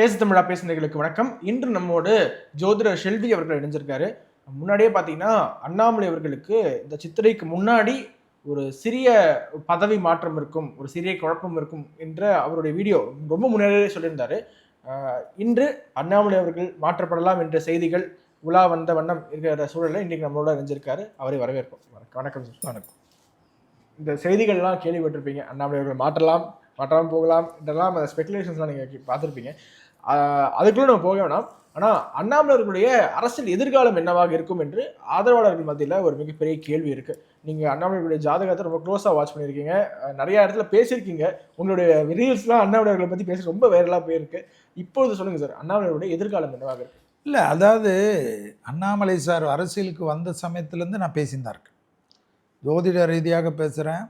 பேசு தமிழா பேசுனர்களுக்கு வணக்கம். இன்று நம்மோடு ஜோதிடர் செல்வி அவர்கள் இணைஞ்சிருக்காரு. முன்னாடியே பார்த்தீங்கன்னா அண்ணாமலை அவர்களுக்கு இந்த சித்திரைக்கு முன்னாடி ஒரு சிறிய பதவி மாற்றம் இருக்கும் ஒரு சிறிய குழப்பம் இருக்கும் என்ற அவருடைய வீடியோ ரொம்ப முன்னாடியே சொல்லியிருந்தாரு. இன்று அண்ணாமலை அவர்கள் மாற்றப்படலாம் என்ற செய்திகள் உலா வந்த வண்ணம் இருக்கிற சூழலில் இன்னைக்கு நம்மளோட இணைஞ்சிருக்காரு. அவரை வரவேற்போம். வணக்கம் வணக்கம் சார். வணக்கம். இந்த செய்திகள்லாம் கேள்விப்பட்டிருப்பீங்க. அண்ணாமலை அவர்கள் மாற்றலாம் மாற்றாமல் போகலாம் இதெல்லாம் அந்த ஸ்பெகுலேஷன்ஸ்லாம் நீங்கள் பார்த்துருப்பீங்க. அதுக்குள்ளே நம்ம போக வேணாம். ஆனால் அண்ணாமலர்களுடைய அரசியல் எதிர்காலம் என்னவாக இருக்கும் என்று ஆதரவாளர்கள் மத்தியில் ஒரு மிகப்பெரிய கேள்வி இருக்குது நீங்கள் அண்ணாமலையுடைய ஜாதகத்தை ரொம்ப க்ளோஸாக வாட்ச் பண்ணியிருக்கீங்க. நிறையா நிறைய இடத்துல பேசியிருக்கீங்க. உங்களுடைய ரீல்ஸ்லாம் அண்ணாமலையர்களை பற்றி பேசி ரொம்ப வைரலாக போயிருக்கு. இப்பொழுது சொல்லுங்கள் சார் அண்ணாமலையுடைய எதிர்காலம் என்னவாக இருக்கு? இல்லை அதாவது அண்ணாமலை சார் அரசியலுக்கு வந்த சமயத்துலேருந்து நான் பேசியிருந்தா இருக்கேன் ஜோதிட ரீதியாக பேசுகிறேன்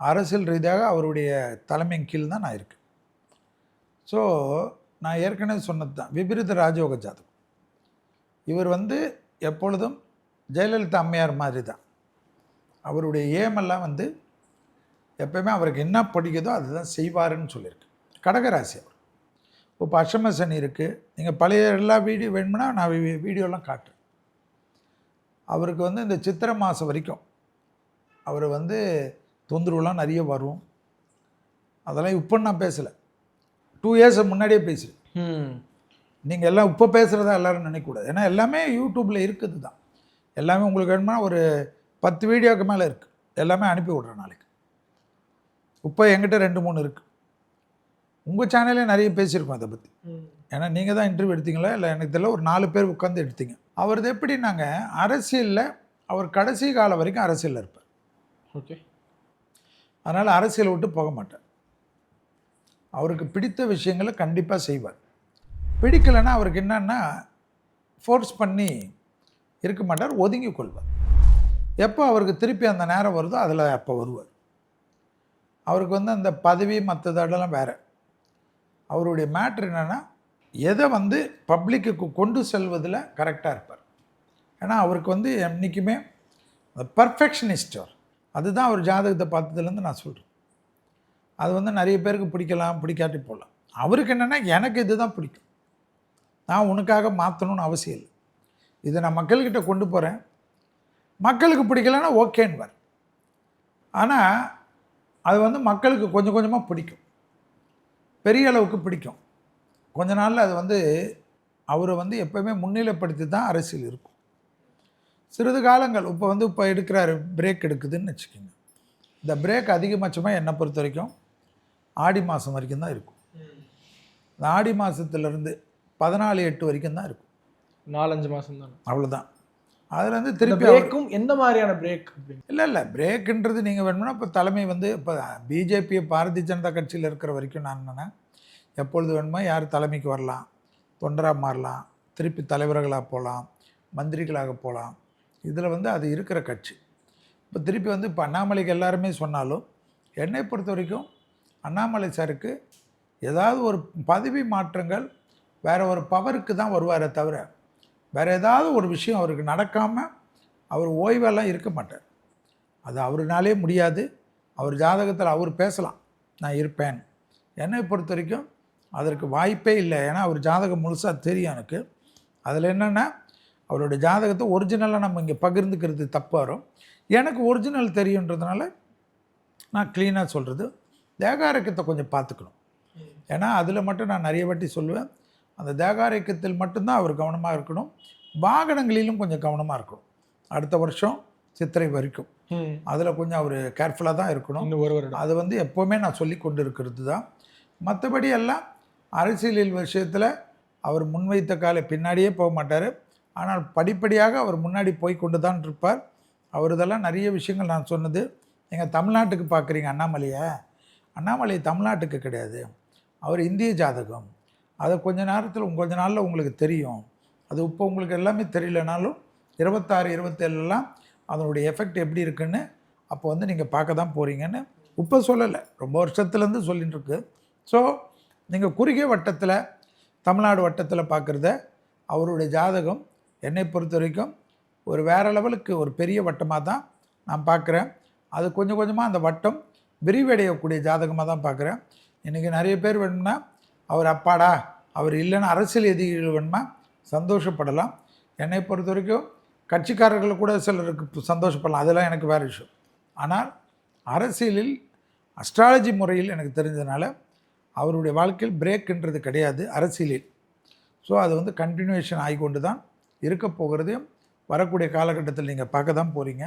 அரசியல் ரீதியாக அவருடைய தலைமையின் கீழ் தான் நான் இருக்கேன். ஸோ நான் ஏற்கனவே சொன்னது தான். விபரீத ராஜயோக ஜாதகம். இவர் வந்து எப்பொழுதும் ஜெயலலிதா அம்மையார் மாதிரி தான். அவருடைய ஏமெல்லாம் வந்து எப்பயுமே அவருக்கு என்ன பிடிக்குதோ அதுதான் செய்வாருன்னு சொல்லியிருக்கு. கடகராசி அவர். இப்போ அஷ்டம சனி இருக்குது நீங்கள் பழைய எல்லா வீடியோ வேணும்னா நான் வீடியோலாம் காட்டுறேன். அவருக்கு வந்து இந்த சித்திரை மாதம் வரைக்கும் அவர் வந்து தொந்தரவுலாம் நிறைய வரும். அதெல்லாம் இப்போ நான் பேசலை. டூ இயர்ஸ் முன்னாடியே பேசுகிறேன் நீங்கள் எல்லாம் இப்போ பேசுகிறதா எல்லாரும் நினைக்கக்கூடாது. ஏன்னா எல்லாமே யூடியூப்பில் இருக்குது தான் எல்லாமே உங்களுக்கு வேணும்னா ஒரு பத்து வீடியோக்கு மேலே இருக்குது எல்லாமே அனுப்பி விட்றேன் நாளைக்கு. இப்போ என்கிட்ட ரெண்டு மூணு இருக்குது உங்கள் சேனல்லே நிறைய பேசியிருக்கோம் அதை பற்றி ஏன்னா நீங்கள் தான் இன்டர்வியூ எடுத்தீங்களா? இல்லை எனக்கு தெரியல ஒரு நாலு பேர் உட்காந்து எடுத்தீங்க. அவரது எப்படி நாங்கள் அரசியலில் அவர் கடைசி காலம் வரைக்கும் அரசியலில் இருப்பார். ஓகே. அதனால் அரசியலை விட்டு போக மாட்டார் அவருக்கு பிடித்த விஷயங்களை கண்டிப்பாக செய்வார். பிடிக்கலைன்னா அவருக்கு என்னன்னா ஃபோர்ஸ் பண்ணி இருக்க மாட்டார் ஒதுங்கி கொள்வார். எப்போ அவருக்கு திருப்பி அந்த நேரம் வருதோ அதில் அப்போ வருவார். அவருக்கு வந்து அந்த பதவி மற்றதெல்லாம் வேறு. அவருடைய மேட்ரு என்னென்னா எதை வந்து பப்ளிக்கு கொண்டு செல்வதில் கரெக்டாக இருப்பார். ஏன்னா அவருக்கு வந்து என்றைக்குமே பர்ஃபெக்ஷனிஸ்ட் அவர். அதுதான் அவர் ஜாதகத்தை பார்த்ததுலேருந்து நான் சொல்கிறேன் அது வந்து நிறைய பேருக்கு பிடிக்கலாம் பிடிக்காட்டி போகலாம் அவருக்கு என்னென்னா எனக்கு இதுதான் பிடிக்கும். நான் உனக்காக மாற்றணும்னு அவசியம் இல்லை. இதை நான் மக்கள்கிட்ட கொண்டு போகிறேன் மக்களுக்கு பிடிக்கலன்னா ஓகேன்வார் ஆனால் அது வந்து மக்களுக்கு கொஞ்சம் கொஞ்சமாக பிடிக்கும். பெரிய அளவுக்கு பிடிக்கும். கொஞ்ச நாளில் அது வந்து அவரை வந்து எப்போவுமே முன்னிலைப்படுத்தி தான் அரசியல் இருக்கும். சிறிது காலங்கள் இப்போ வந்து இப்போ எடுக்கிறாரு பிரேக் எடுக்குதுன்னு வச்சுக்கோங்க. இந்த பிரேக் அதிகபட்சமாக என்னை பொறுத்த வரைக்கும் ஆடி மாதம் வரைக்கும் தான் இருக்கும். இந்த ஆடி மாதத்துலேருந்து பதினாலு எட்டு வரைக்கும் தான் இருக்கும். நாலஞ்சு மாசம் தான். அவ்வளோதான் அதுலேருந்து திருப்பி பிரேக்கும் எந்த மாதிரியான பிரேக் இல்லை இல்லை. பிரேக்குன்றது நீங்கள் வேணும்னா இப்போ தலைமை வந்து இப்போ பிஜேபி பாரதிய ஜனதா கட்சியில் இருக்கிற வரைக்கும் நான் என்னன்னா எப்பொழுது வேணுமோ யார் தலைமைக்கு வரலாம் தொண்டராக மாறலாம் திருப்பி தலைவர்களாக போகலாம் மந்திரிகளாக போகலாம் இதில் வந்து அது இருக்கிற கட்சி. இப்போ திருப்பி வந்து இப்போ அண்ணாமலைக்கு எல்லாருமே சொன்னாலும் என்னை பொறுத்த வரைக்கும் அண்ணாமலை சாருக்கு ஏதாவது ஒரு பதவி மாற்றங்கள் வேறு ஒரு பவருக்கு தான் வருவாரே தவிர வேறு ஏதாவது ஒரு விஷயம் அவருக்கு நடக்காமல் அவர் ஓய்வெல்லாம் இருக்க மாட்டார். அது அவருனாலே முடியாது. அவர் ஜாதகத்தில் அவர் பேசலாம். நான் இருப்பேன். என்னை பொறுத்த வரைக்கும் அதற்கு வாய்ப்பே இல்லை. ஏன்னா அவர் ஜாதகம் முழுசாக தெரியும் எனக்கு. அதில் என்னென்னா அவருடைய ஜாதகத்தை ஒரிஜினலாக நம்ம இங்கே பகிர்ந்துக்கிறது தப்பாக வரும். எனக்கு ஒரிஜினல் தெரியுன்றதுனால நான் க்ளீனாக சொல்கிறது தேகாரக்கத்தை கொஞ்சம் பார்த்துக்கணும். ஏன்னா அதில் மட்டும் நான் நிறைய வாட்டி சொல்லுவேன். அந்த தேகாரக்கத்தில் மட்டும்தான் அவர் கவனமாக இருக்கணும். வாகனங்களிலும் கொஞ்சம் கவனமாக இருக்கணும். அடுத்த வருஷம் சித்திரை வரைக்கும். அதில் கொஞ்சம் அவர் கேர்ஃபுல்லாக தான் இருக்கணும். ஒரு வருடம். அது வந்து எப்போவுமே நான் சொல்லி கொண்டு இருக்கிறது தான். மற்றபடி எல்லாம் அரசியலில் விஷயத்தில் அவர் முன்வைத்த கால பின்னாடியே போக மாட்டார். ஆனால் படிப்படியாக அவர் முன்னாடி போய் கொண்டு தான் இருப்பார். அவர் இதெல்லாம் நிறைய விஷயங்கள் நான் சொன்னது. நீங்கள் தமிழ்நாட்டுக்கு பார்க்குறீங்க அண்ணாமலையை? அண்ணாமலை தமிழ்நாட்டுக்கு கிடையாது. அவர் இந்திய ஜாதகம். அதை கொஞ்ச நேரத்தில் கொஞ்ச நாளில் உங்களுக்கு தெரியும். அது இப்போ உங்களுக்கு எல்லாமே தெரியலனாலும் இருபத்தாறு இருபத்தேழுலாம் அதனுடைய எஃபெக்ட் எப்படி இருக்குன்னு அப்போ வந்து நீங்கள் பார்க்க தான் போகிறீங்கன்னு இப்போ சொல்லலை. ரொம்ப வருஷத்துலேருந்து சொல்லிகிட்டு இருக்கு. ஸோ நீங்கள் குறுகிய வட்டத்தில் தமிழ்நாடு வட்டத்தில் பார்க்குறத அவருடைய ஜாதகம் என்னை பொறுத்த வரைக்கும் ஒரு வேறு லெவலுக்கு ஒரு பெரிய வட்டமாக தான் நான் பார்க்குறேன். அது கொஞ்சம் கொஞ்சமாக அந்த வட்டம் விரிவடையக்கூடிய ஜாதகமாக தான் பார்க்குறேன். இன்றைக்கி நிறைய பேர் வேணும்னா அவர் அப்பாடா அவர் இல்லைன்னா அரசியல் எதிரிகள் வேணுமா சந்தோஷப்படலாம். என்னை பொறுத்த வரைக்கும் கட்சிக்காரர்கள் கூட சிலருக்கு சந்தோஷப்படலாம். அதெல்லாம் எனக்கு வேறு விஷயம். ஆனால் அரசியலில் அஸ்ட்ராலஜி முறையில் எனக்கு தெரிஞ்சதுனால அவருடைய வாழ்க்கையில் பிரேக்ன்றது கிடையாது அரசியலில். ஸோ அது வந்து கண்டினியூஷன் ஆகிக்கொண்டு தான் இருக்க போகிறதையும் வரக்கூடிய காலகட்டத்தில் நீங்கள் பார்க்க தான் போகிறீங்க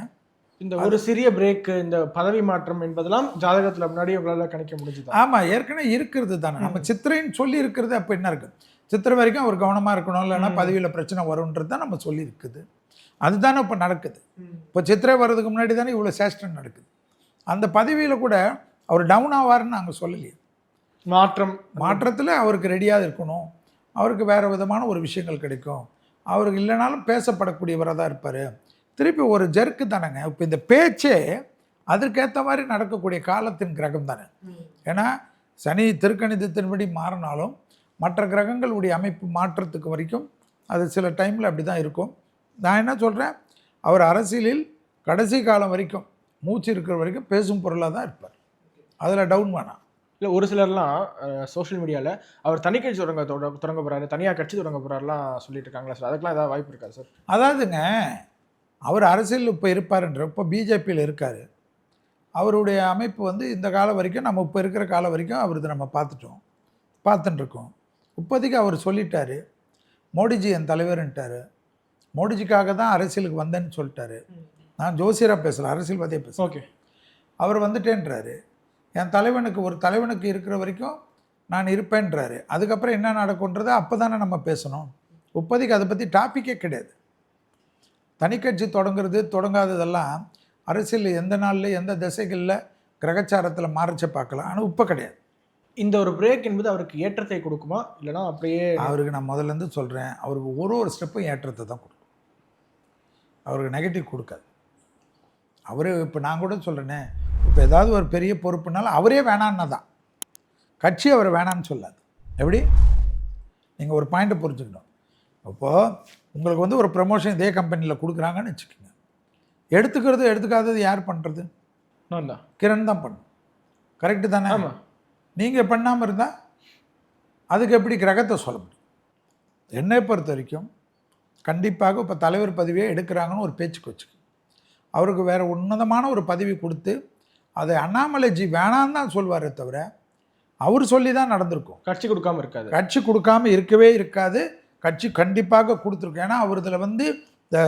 இந்த ஒரு சிறிய பிரேக் இந்த பதவி மாற்றம் என்பதெல்லாம் ஜாதகத்துல முன்னாடி உங்களால கணிக்க முடிஞ்சுதா? ஆமாம் ஏற்கனவே இருக்கிறது தானே. நம்ம சித்திரைன்னு சொல்லி இருக்கிறது அப்போ என்ன இருக்குது சித்திரை வரைக்கும் அவர் கவனமாக இருக்கணும் இல்லைன்னா பதவியில் பிரச்சனை வரும்ன்றது தான் நம்ம சொல்லி இருக்குது அதுதானே இப்போ நடக்குது. இப்போ சித்திரை வர்றதுக்கு முன்னாடி தானே இவ்வளோ சேஷ்டம் நடக்குது. அந்த பதவியில் கூட அவர் டவுன் ஆவார்னு நாங்கள் சொல்லலையே. மாற்றம். மாற்றத்தில் அவருக்கு ரெடியாக இருக்கணும். அவருக்கு வேறு விதமான ஒரு விஷயங்கள் கிடைக்கும். அவருக்கு இல்லைனாலும் பேசப்படக்கூடியவராக தான் இருப்பார். திருப்பி ஒரு ஜெர்க்கு தானேங்க. இப்போ இந்த பேச்சே அதற்கேற்ற மாதிரி நடக்கக்கூடிய காலத்தின் கிரகம் தானே. ஏன்னா சனி திருக்கணிதத்தின்படி மாறினாலும் மற்ற கிரகங்களுடைய அமைப்பு மாற்றத்துக்கு வரைக்கும் அது சில டைமில் அப்படி தான் இருக்கும். நான் என்ன சொல்கிறேன் அவர் அரசியலில் கடைசி காலம் வரைக்கும் மூச்சு இருக்கிற வரைக்கும் பேசும் பொருளாக தான் இருப்பார். அதில் டவுன் வேணாம். இல்ல ஒரு சிலர்லாம் சோஷியல் மீடியால அவர் தனி கட்சி தொடங்க தொட- தொடங்க போறாரு தனியா கட்சி தொடங்க போறாருலாம் சொல்லிட்டு இருக்காங்களா சார்? அதுக்கெல்லாம் ஏதாவது வாய்ப்பு இருக்கா சார்? அதாவதுங்க அவர் அரசியல் இப்போ இருப்பாருன்ற இப்போ பிஜேபியில் இருக்கார். அவருடைய அமைப்பு வந்து இந்த காலம் வரைக்கும் நம்ம இப்போ இருக்கிற காலம் வரைக்கும் அவரது நம்ம பார்த்துட்டோம். பார்த்துட்டு இருக்கோம் இப்போதைக்கு அவர் சொல்லிட்டாரு. மோடிஜி என் தலைவர்ன்ட்டாரு. மோடிஜிக்காக தான் அரசியலுக்கு வந்தேன்னு சொல்லிட்டாரு. நான் ஜோசியராக பேசல அரசியல்வாதியாக பேசுகிறேன் ஓகே. அவர் வந்துட்டேன்றாரு. என் தலைவனுக்கு ஒரு தலைவனுக்கு இருக்கிற வரைக்கும் நான் இருப்பேன்றாரு. அதுக்கப்புறம் என்ன நடக்கும்ன்றதை அப்போ தானே நம்ம பேசணும். இப்போதைக்கு அதை பற்றி டாப்பிக்கே கிடையாது. தனிக்கட்சி தொடங்குறது தொடங்காததெல்லாம் அரசியல் எந்த நாளில் எந்த திசைகளில் கிரகச்சாரத்தில் மாறிச்ச பார்க்கலாம். ஆனால் இப்போ கிடையாது. இந்த ஒரு பிரேக் என்பது அவருக்கு ஏற்றத்தை கொடுக்குமா? இல்லைன்னா அப்படியே அவருக்கு நான் முதல்லேருந்து சொல்கிறேன் அவருக்கு ஒரு ஒரு ஸ்டெப்பும் ஏற்றத்தை தான் கொடுக்கும். அவருக்கு நெகட்டிவ் கொடுக்காது. அவரே இப்போ நான் கூட சொல்கிறேனே இப்போ ஏதாவது ஒரு பெரிய பொறுப்புனாலும் அவரே வேணான்னா தான். கட்சி அவர் வேணான்னு சொல்லாது. எப்படி? நீங்கள் ஒரு பாயிண்ட்டை புரிஞ்சுக்கணும். அப்போது உங்களுக்கு வந்து ஒரு ப்ரமோஷன் இதே கம்பெனியில் கொடுக்குறாங்கன்னு வச்சுக்கோங்க. எடுத்துக்கிறது எடுத்துக்காதது யார் பண்ணுறது கிரண் தான் பண்ணும். கரெக்டு தானே? ஆமா. நீங்கள் பண்ணாமல் இருந்தால் அதுக்கு எப்படி கிரகத்தை சொல்ல முடியும்? என்னை பொறுத்த வரைக்கும் கண்டிப்பாக இப்போ தலைவர் பதவியே எடுக்கிறாங்கன்னு ஒரு பேச்சுக்கு வச்சுக்கோங்க. அவருக்கு வேறு உன்னதமான ஒரு பதவி கொடுத்து அதை அண்ணாமலைஜி வேணான்னு தான் சொல்வாரே தவிர அவர் சொல்லி தான் நடந்திருக்கும். கட்சி கொடுக்காம இருக்காது. கட்சி கொடுக்காம இருக்கவே இருக்காது. கட்சி கண்டிப்பாக கொடுத்துருக்கும். ஏன்னா அவர் இதில் வந்து இந்த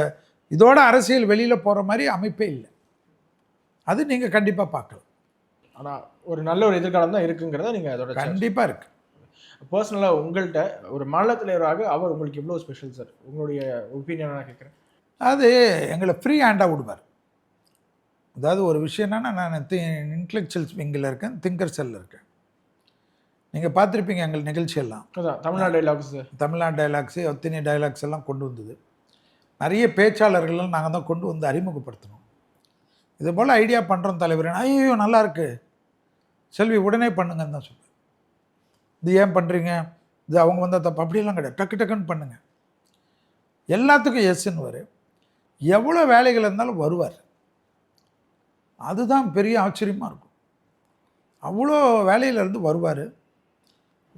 இதோட அரசியல் வெளியில் போகிற மாதிரி அமைப்பே இல்லை. அது நீங்கள் கண்டிப்பாக பார்க்கலாம். ஆனா ஒரு நல்ல ஒரு எதிர்காலம் தான் இருக்குங்கிறத நீங்க அதோட கண்டிப்பாக இருக்குது பர்சனலா உங்கள்கிட்ட ஒரு மாநில தலைவராக அவர் உங்களுக்கு எவ்வளவு ஸ்பெஷல் சார் உங்களுடைய ஒப்பீனியன் நான் கேட்குறேன். அது எங்களை ஃப்ரீ ஹேண்டாக விடுவார். அதாவது ஒரு விஷயம் என்னன்னா நான் இன்டலெக்சுவல் விங்கில் இருக்கேன் திங்கர் செல்லில் இருக்கேன். நீங்கள் பார்த்துருப்பீங்க எங்கள் நிகழ்ச்சியெல்லாம். தமிழ்நாடு டைலாக்ஸ் தமிழ்நாடு டைலாக்ஸு ஒத்தினி டைலாக்ஸ் எல்லாம் கொண்டு வந்தது. நிறைய பேச்சாளர்கள்லாம் நாங்கள் தான் கொண்டு வந்து அறிமுகப்படுத்தணும் இது போல் ஐடியா பண்ணுறோம் தலைவர். ஐயோ நல்லா இருக்கு. செல்வி உடனே பண்ணுங்கன்னு தான் சொல்லுவேன் இது ஏன் பண்ணுறீங்க இது அவங்க வந்தால் தப்பு. அப்படியெல்லாம் கிடையாது. டக்கு டக்குன்னு பண்ணுங்க. எல்லாத்துக்கும் எஸ்ன்னு வரு. எவ்வளோ வேலைகள் இருந்தாலும் வருவார். அதுதான் பெரிய ஆச்சரியமாக இருக்கும். அவ்வளோ வேலையிலேருந்து வருவார்.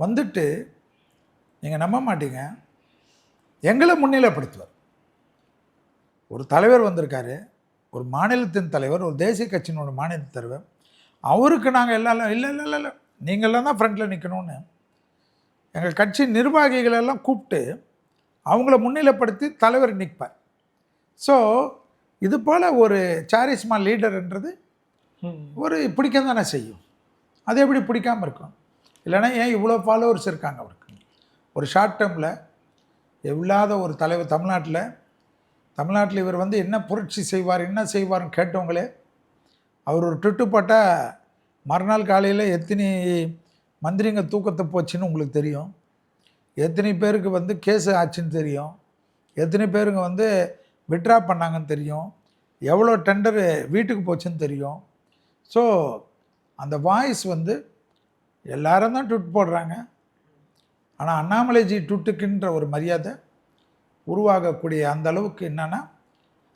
வந்துட்டு நீங்கள் நம்ப மாட்டீங்க. எங்களை முன்னிலைப்படுத்துவார். ஒரு தலைவர் வந்திருக்காரு ஒரு மாநிலத்தின் தலைவர் ஒரு தேசிய கட்சியினோட மாநில தலைவர். அவருக்கு நாங்கள் எல்லாம் இல்லை இல்லை இல்லை இல்லை நீங்கள்லாம் தான் ஃப்ரண்ட்டில் நிற்கணும்னு எங்கள் கட்சி நிர்வாகிகள் எல்லாம் கூப்பிட்டு அவங்கள முன்னிலைப்படுத்தி தலைவர் நிற்பார். ஸோ இது போல் ஒரு சாரிஸ்மா லீடர்ன்றது ஒரு பிடிக்க தானே செய்யும். அது எப்படி பிடிக்காம இருக்கும் இல்லைன்னா ஏன் இவ்வளோ ஃபாலோவர்ஸ் இருக்காங்க அவருக்கு? ஒரு ஷார்ட் டேர்மில் இல்லாத ஒரு தலைவர் தமிழ்நாட்டில் தமிழ்நாட்டில் இவர் வந்து என்ன புரட்சி செய்வார் என்ன செய்வார்னு கேட்டவங்களே அவர் ஒரு ட்விட்டு போட்டால் மறுநாள் காலையில் எத்தனை மந்திரிங்க தூக்கத்தை போச்சுன்னு உங்களுக்கு தெரியும். எத்தனை பேருக்கு வந்து கேஸ் ஆச்சுன்னு தெரியும். எத்தனை பேருங்க வந்து விட்ரா பண்ணாங்கன்னு தெரியும். எவ்வளோ டெண்டரு வீட்டுக்கு போச்சுன்னு தெரியும். ஸோ அந்த வாய்ஸ் வந்து எல்லாரும் தான் ட்விட் போடுறாங்க. ஆனால் அண்ணாமலைஜி ட்விட்டுக்குன்ற ஒரு மரியாதை உருவாகக்கூடிய அந்த அளவுக்கு என்னென்னா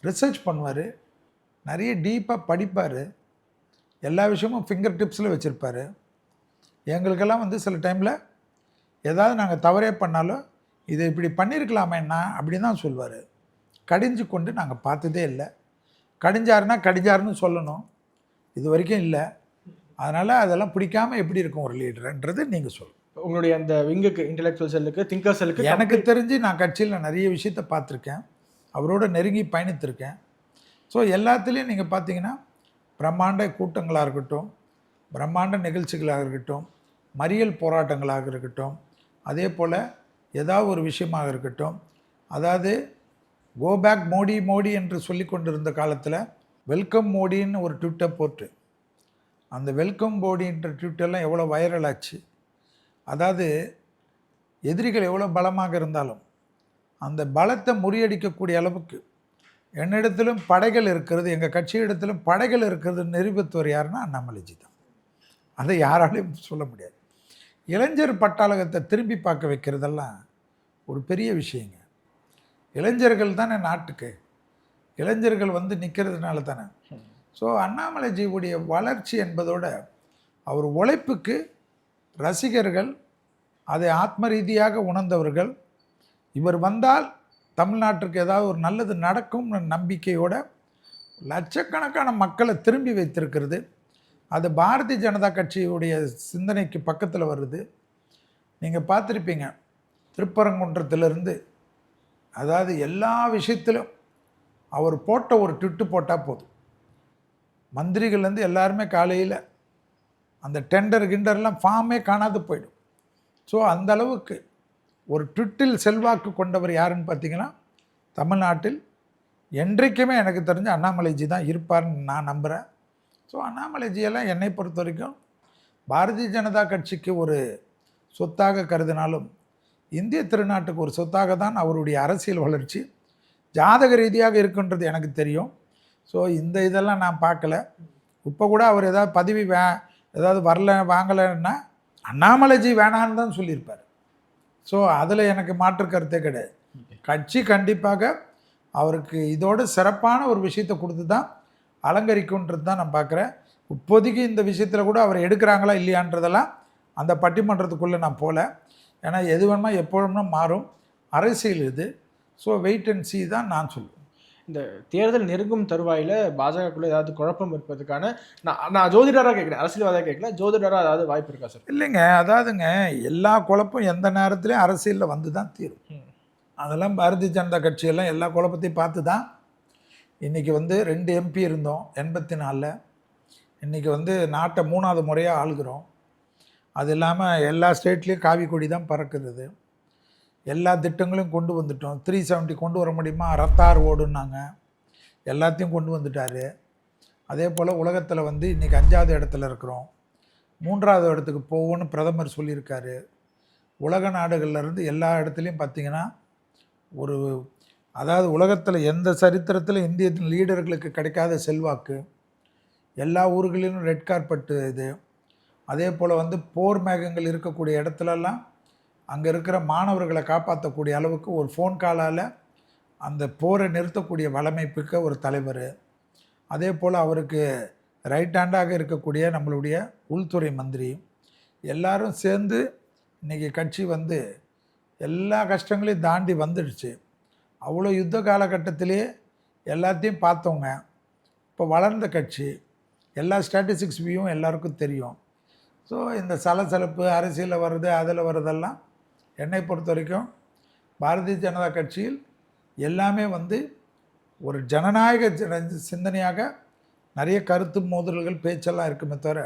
ரிசர்ச் பண்ணுவார். நிறைய டீப்பாக படிப்பார். எல்லா விஷயமும் ஃபிங்கர் டிப்ஸில் வச்சுருப்பார். எங்களுக்கெல்லாம் வந்து சில டைமில் ஏதாவது நாங்கள் தவறே பண்ணாலும் இதை இப்படி பண்ணியிருக்கலாமேண்ணா அப்படின்னு தான் சொல்வார். கடிஞ்சு கொண்டு நாங்கள் பார்த்ததே இல்லை. கடிஞ்சாருன்னா கடிஞ்சாருன்னு சொல்லணும். இது வரைக்கும் இல்லை. அதனால் அதெல்லாம் பிடிக்காம எப்படி இருக்கும் ஒரு லீடர்ன்றது நீங்கள் சொல்லணும் உங்களுடைய அந்த விங்குக்கு இன்டெலெக்சுவல் செல்லுக்கு திங்கர் செல்லுக்கு எனக்கு தெரிஞ்சு நான் கட்சியில் நிறைய விஷயத்தை பார்த்துருக்கேன். அவரோட நெருங்கி பயணித்திருக்கேன். ஸோ எல்லாத்துலேயும் நீங்கள் பார்த்தீங்கன்னா பிரம்மாண்ட கூட்டங்களாக இருக்கட்டும் பிரம்மாண்ட நிகழ்ச்சிகளாக இருக்கட்டும் மறியல் போராட்டங்களாக இருக்கட்டும் அதே போல் ஏதாவது ஒரு விஷயமாக இருக்கட்டும் அதாவது கோ பேக் மோடி மோடி என்று சொல்லி கொண்டிருந்த காலத்தில் வெல்கம் மோடின்னு ஒரு ட்விட்டர் போட்டு அந்த வெல்கம் மோடின்ற ட்விட்டர்லாம் எவ்வளோ வைரல் ஆச்சு. அதாவது எதிரிகள் எவ்வளோ பலமாக இருந்தாலும் அந்த பலத்தை முறியடிக்கக்கூடிய அளவுக்கு என்னிடத்திலும் படைகள் இருக்கிறது எங்கள் கட்சியிடத்திலும் படைகள் இருக்கிறது நிரூபித்தவர் யாருன்னா அண்ணாமலைஜி தான். அதை யாராலையும் சொல்ல முடியாது. இளைஞர் பட்டாளகத்தை திரும்பி பார்க்க வைக்கிறதெல்லாம் ஒரு பெரிய விஷயங்க. இளைஞர்கள் தானே நாட்டுக்கு. இளைஞர்கள் வந்து நிற்கிறதுனால தானே. ஸோ அண்ணாமலைஜியுடைய வளர்ச்சி என்பதோட அவர் உழைப்புக்கு ரசிகர்கள் அதை ஆத்ம ரீதியாக உணர்ந்தவர்கள் இவர் வந்தால் தமிழ்நாட்டிற்கு ஏதாவது ஒரு நல்லது நடக்கும்னு நம்பிக்கையோட லட்சக்கணக்கான மக்களை திரும்பி வைத்திருக்கிறது. அது பாரதிய ஜனதா கட்சியுடைய சிந்தனைக்கு பக்கத்தில் வருது. நீங்கள் பார்த்துருப்பீங்க திருப்பரங்குன்றத்திலிருந்து அதாவது எல்லா விஷயத்திலும் அவர் போட்ட ஒரு ட்விட்டு போட்டால் போதும். மந்திரிகள்லேருந்து எல்லாருமே காலையில் அந்த டெண்டர் கிண்டர்லாம் ஃபார்மே காணாது போயிடும். ஸோ அந்த அளவுக்கு ஒரு ட்விட்டில் செல்வாக்கு கொண்டவர் யாருன்னு பார்த்தீங்கன்னா தமிழ்நாட்டில் என்றைக்குமே எனக்கு தெரிஞ்ச அண்ணாமலைஜி தான் இருப்பார்னு நான் நம்புகிறேன் ஸோ அண்ணாமலைஜியெல்லாம் என்னை பொறுத்த வரைக்கும் பாரதிய ஜனதா கட்சிக்கு ஒரு சொத்தாக கருதினாலும் இந்திய திருநாட்டுக்கு ஒரு சொத்தாக தான் அவருடைய அரசியல் வளர்ச்சி. ஜாதக ரீதியாக இருக்குன்றது எனக்கு தெரியும். ஸோ இந்த இதெல்லாம் நான் பார்க்கல. இப்போ கூட அவர் ஏதாவது பதவி வே ஏதாவது வரல வாங்கலைன்னா அண்ணாமலைஜி வேணான்னு தான் சொல்லியிருப்பார். ஸோ அதில் எனக்கு மாற்று கருத்தே கிடையாது. கட்சி கண்டிப்பாக அவருக்கு இதோட சிறப்பான ஒரு விஷயத்தை கொடுத்து தான் அலங்கரிக்கும்ன்றது தான் நான் பார்க்குறேன். இப்போதைக்கு இந்த விஷயத்தில் கூட அவர் எடுக்கிறாங்களா இல்லையான்றதெல்லாம் அந்த பட்டிமன்றத்துக்குள்ளே நான் போகல ஏன்னா எது வேணுமா எப்போ வேணுமா மாறும். அரசியல் இது. ஸோ வெயிட் அண்ட் see தான் நான் சொல்லுவேன் இந்த தேர்தல் நெருங்கும் தருவாயில பாஜகக்குள்ள ஏதாவது குழப்பம் இருப்பதுக்கான நான் நான் ஜோதிடராக கேட்குறேன் அரசியல்வாதியாக கேட்கல ஜோதிடராக ஏதாவது வாய்ப்பு இருக்கா சார் இல்லைங்க அதாவதுங்க எல்லா குழப்பம் எந்த நேரத்துலையும் அரசியலில் வந்து தான் தீரும். அதெல்லாம் பாரதிய ஜனதா கட்சியெல்லாம் எல்லா குழப்பத்தையும் பார்த்து தான் இன்றைக்கி வந்து ரெண்டு எம்பி இருந்தோம் எண்பத்தி நாலில் இன்றைக்கி வந்து நாட்டை மூணாவது முறையாக ஆளுகிறோம். அது இல்லாமல் எல்லா ஸ்டேட்லேயும் காவி கொடி தான் பறக்குறது. எல்லா திட்டங்களையும் கொண்டு வந்துட்டோம். த்ரீ செவன்ட்டி கொண்டு வர முடியுமா? ரத்தார் ஓடுன்னாங்க. எல்லாத்தையும் கொண்டு வந்துட்டார். அதே போல் உலகத்தில் வந்து இன்றைக்கி அஞ்சாவது இடத்துல இருக்கிறோம். மூன்றாவது இடத்துக்கு போவோன்னு பிரதமர் சொல்லியிருக்காரு. உலக நாடுகள்லேருந்து எல்லா இடத்துலையும் பார்த்திங்கன்னா ஒரு அதாவது உலகத்தில் எந்த சரித்திரத்தில் இந்திய லீடர்களுக்கு கிடைக்காத செல்வாக்கு. எல்லா ஊர்களிலும் ரெட் கார்பெட் இது. அதே போல் வந்து போர் மேகங்கள் இருக்கக்கூடிய இடத்துலலாம் அங்கே இருக்கிற மாணவர்களை காப்பாற்றக்கூடிய அளவுக்கு ஒரு ஃபோன் காலால் அந்த போரை நிறுத்தக்கூடிய வளமைப்புக்க ஒரு தலைவர். அதே போல் அவருக்கு ரைட் ஹேண்டாக இருக்கக்கூடிய நம்மளுடைய உள்துறை மந்திரி. எல்லாரும் சேர்ந்து இன்றைக்கி கட்சி வந்து எல்லா கஷ்டங்களையும் தாண்டி வந்துடுச்சு. அவ்வளோ யுத்த காலகட்டத்திலே எல்லாத்தையும் பார்த்தவங்க. இப்போ வளர்ந்த கட்சி. எல்லா ஸ்டாட்டிஸ்டிக்ஸ் வியூவும் எல்லாருக்கும் தெரியும். ஸோ இந்த சலசலப்பு அரசியலில் வர்றது அதில் வர்றதெல்லாம் என்னை பொறுத்த வரைக்கும் பாரதிய ஜனதா கட்சியில் எல்லாமே வந்து ஒரு ஜனநாயக ஜன- சிந்தனையாக நிறைய கருத்து மோதல்கள் பேச்செல்லாம் இருக்குமே தவிர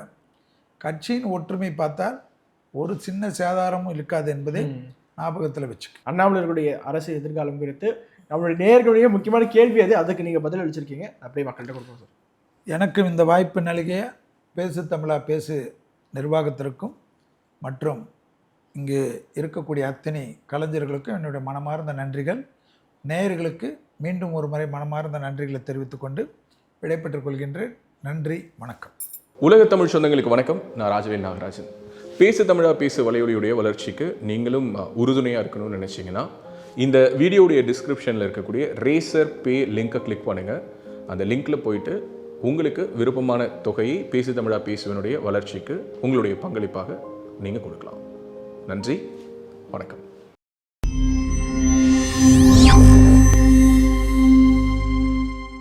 கட்சியின் ஒற்றுமை பார்த்தால் ஒரு சின்ன சேதாரமும் இருக்காது என்பதை ஞாபகத்தில் வச்சுக்க. அண்ணாமலையர்களுடைய அரசு எதிர்காலம் குறித்து நம்மளுடைய நேர்களுடைய முக்கியமான கேள்வி அது. அதுக்கு நீங்கள் பதில் அளிச்சிருக்கீங்க. அப்படியே மக்கள்கிட்ட கொடுப்போம் சார். எனக்கும் இந்த வாய்ப்பு நல்கிய பேசு தமிழா பேசு நிர்வாகத்திற்கும் மற்றும் இங்கே இருக்கக்கூடிய அத்தனை கலைஞர்களுக்கும் என்னுடைய மனமார்ந்த நன்றிகள். நேயர்களுக்கு மீண்டும் ஒரு முறை மனமார்ந்த நன்றிகளை தெரிவித்துக்கொண்டு விடைபெற்றுக் கொள்கின்றேன். நன்றி வணக்கம். உலக தமிழ் சொந்தங்களுக்கு வணக்கம். நான் ராஜவேல் நாகராஜன். பேசு தமிழா பேசு வலையொலியுடைய வளர்ச்சிக்கு நீங்களும் உறுதுணையாக இருக்கணும்னு நினச்சிங்கன்னா இந்த வீடியோடைய டிஸ்கிரிப்ஷனில் இருக்கக்கூடிய ரேசர் பே லிங்க்கை கிளிக் பண்ணுங்கள் அந்த லிங்க்கில் போயிட்டு உங்களுக்கு விருப்பமான தொகையை பேசு தமிழா பேசுவனுடைய வளர்ச்சிக்கு உங்களுடைய பங்களிப்பாக நீங்கள் கொடுக்கலாம். நன்றி வணக்கம்.